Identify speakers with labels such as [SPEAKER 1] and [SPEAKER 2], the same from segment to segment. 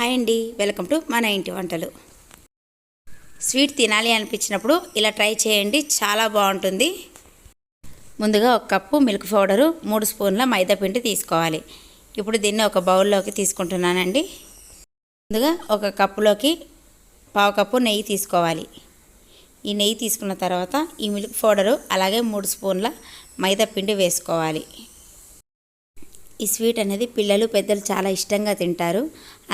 [SPEAKER 1] Hi అండి. Welcome to మన ఇంటి వంటలు. స్వీట్ తినాలి అనిపించినప్పుడు ఇలా ట్రై చేయండి. చాలా బాగుంటుంది. ముందుగా ఒక కప్పు మిల్క్ పౌడరు మూడు స్పూన్ల మైదా పిండి తీసుకోవాలి. ఇప్పుడు దీన్ని ఒక బౌల్లోకి తీసుకుంటున్నానండి. ముందుగా ఒక కప్పులోకి పావు కప్పు నెయ్యి తీసుకోవాలి. ఈ నెయ్యి తీసుకున్న తర్వాత ఈ మిల్క్ పౌడరు అలాగే మూడు స్పూన్ల మైదా పిండి వేసుకోవాలి. ఈ స్వీట్ అనేది పిల్లలు పెద్దలు చాలా ఇష్టంగా తింటారు.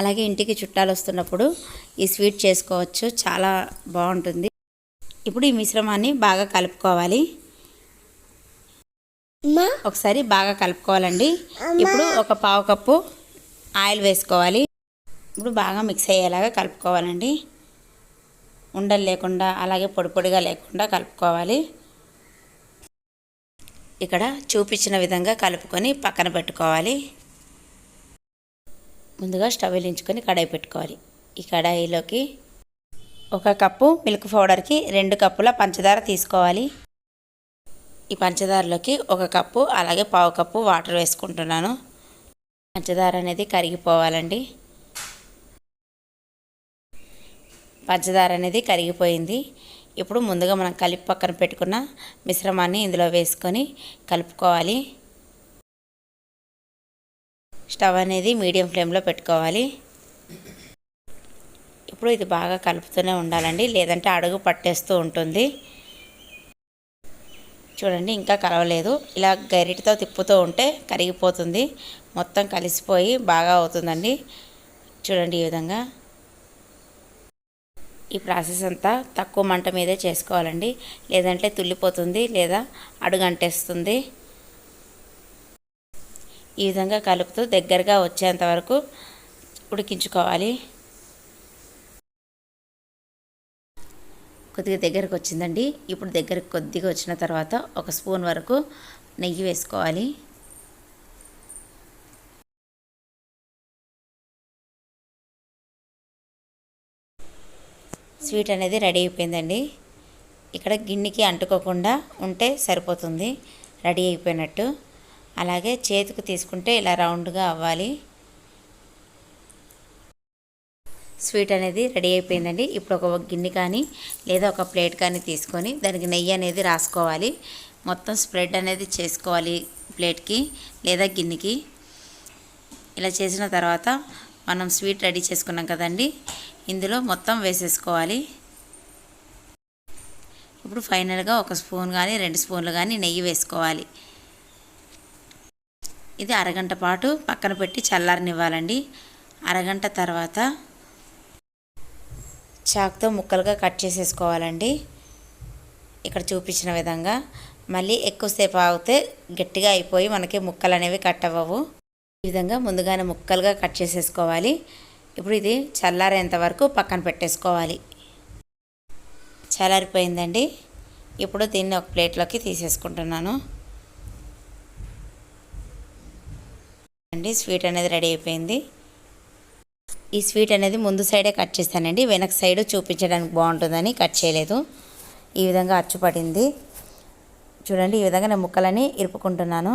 [SPEAKER 1] అలాగే ఇంటికి చుట్టాలు వస్తున్నప్పుడు ఈ స్వీట్ చేసుకోవచ్చు. చాలా బాగుంటుంది. ఇప్పుడు ఈ మిశ్రమాన్ని బాగా కలుపుకోవాలి. ఒకసారి బాగా కలుపుకోవాలండి. ఇప్పుడు ఒక పావు కప్పు ఆయిల్ వేసుకోవాలి. ఇప్పుడు బాగా మిక్స్ అయ్యేలాగా కలుపుకోవాలండి. ఉండలు లేకుండా అలాగే పొడి పొడిగా లేకుండా కలుపుకోవాలి. ఇక్కడ చూపించిన విధంగా కలుపుకొని పక్కన పెట్టుకోవాలి. ముందుగా స్టవ్ వెలించుకొని కడాయి పెట్టుకోవాలి. ఈ కడాయిలోకి ఒక కప్పు మిల్క్ పౌడర్కి రెండు కప్పుల పంచదార తీసుకోవాలి. ఈ పంచదారలోకి ఒక కప్పు అలాగే పావు కప్పు వాటర్ వేసుకుంటున్నాను. పంచదార అనేది కరిగిపోవాలండి. పంచదార అనేది కరిగిపోయింది. ఇప్పుడు ముందుగా మనం కలిపి పక్కన పెట్టుకున్న మిశ్రమాన్ని ఇందులో వేసుకొని కలుపుకోవాలి. స్టవ్ అనేది మీడియం ఫ్లేమ్లో పెట్టుకోవాలి. ఇప్పుడు ఇది బాగా కలుపుతూనే ఉండాలండి. లేదంటే అడుగు పట్టేస్తూ ఉంటుంది. చూడండి ఇంకా కలవలేదు. ఇలా గరిటితో తిప్పుతూ ఉంటే కరిగిపోతుంది. మొత్తం కలిసిపోయి బాగా అవుతుందండి. చూడండి ఈ విధంగా. ఈ ప్రాసెస్ అంతా తక్కువ మంట మీదే చేసుకోవాలండి. లేదంటే తుల్లిపోతుంది లేదా అడుగంటేస్తుంది. ఈ విధంగా కలుపుతూ దగ్గరగా వచ్చేంత వరకు ఉడికించుకోవాలి. కొద్దిగా దగ్గరకు వచ్చిందండి. ఇప్పుడు దగ్గరకు కొద్దిగా వచ్చిన తర్వాత ఒక స్పూన్ వరకు నెయ్యి వేసుకోవాలి. స్వీట్ అనేది రెడీ అయిపోయిందండి. ఇక్కడ గిన్నెకి అంటుకోకుండా ఉంటే సరిపోతుంది. రెడీ అయిపోయినట్టు. అలాగే చేతికి తీసుకుంటే ఇలా రౌండ్గా అవ్వాలి. స్వీట్ అనేది రెడీ అయిపోయిందండి. ఇప్పుడు ఒక గిన్నె కానీ లేదా ఒక ప్లేట్ కానీ తీసుకొని దానికి నెయ్యి అనేది రాసుకోవాలి. మొత్తం స్ప్రెడ్ అనేది చేసుకోవాలి ప్లేట్కి లేదా గిన్నెకి. ఇలా చేసిన తర్వాత మనం స్వీట్ రెడీ చేసుకున్నాం కదండి. ఇందులో మొత్తం వేసేసుకోవాలి. ఇప్పుడు ఫైనల్గా ఒక స్పూన్ కానీ రెండు స్పూన్లు కానీ నెయ్యి వేసుకోవాలి. ఇది అరగంట పాటు పక్కన పెట్టి చల్లారనివ్వాలండి. అరగంట తర్వాత చాక్తో ముక్కలుగా కట్ చేసేసుకోవాలండి. ఇక్కడ చూపించిన విధంగా. మళ్ళీ ఎక్కువసేపు ఆగితే గట్టిగా అయిపోయి మనకి ముక్కలు అనేవి కట్ అవ్వవు. ఈ విధంగా ముందుగానే ముక్కలుగా కట్ చేసేసుకోవాలి. ఇప్పుడు ఇది చల్లారేంత వరకు పక్కన పెట్టేసుకోవాలి. చల్లారిపోయిందండి. ఇప్పుడు దీన్ని ఒక ప్లేట్లోకి తీసేసుకుంటున్నాను. అండి స్వీట్ అనేది రెడీ అయిపోయింది. ఈ స్వీట్ అనేది ముందు సైడే కట్ చేస్తానండి. వెనక సైడ్ చూపించడానికి బాగుంటుందని కట్ చేయలేదు. ఈ విధంగా అచ్చుపడింది చూడండి ఈ విధంగా నేను ముక్కలని ఇరుపుకుంటున్నాను.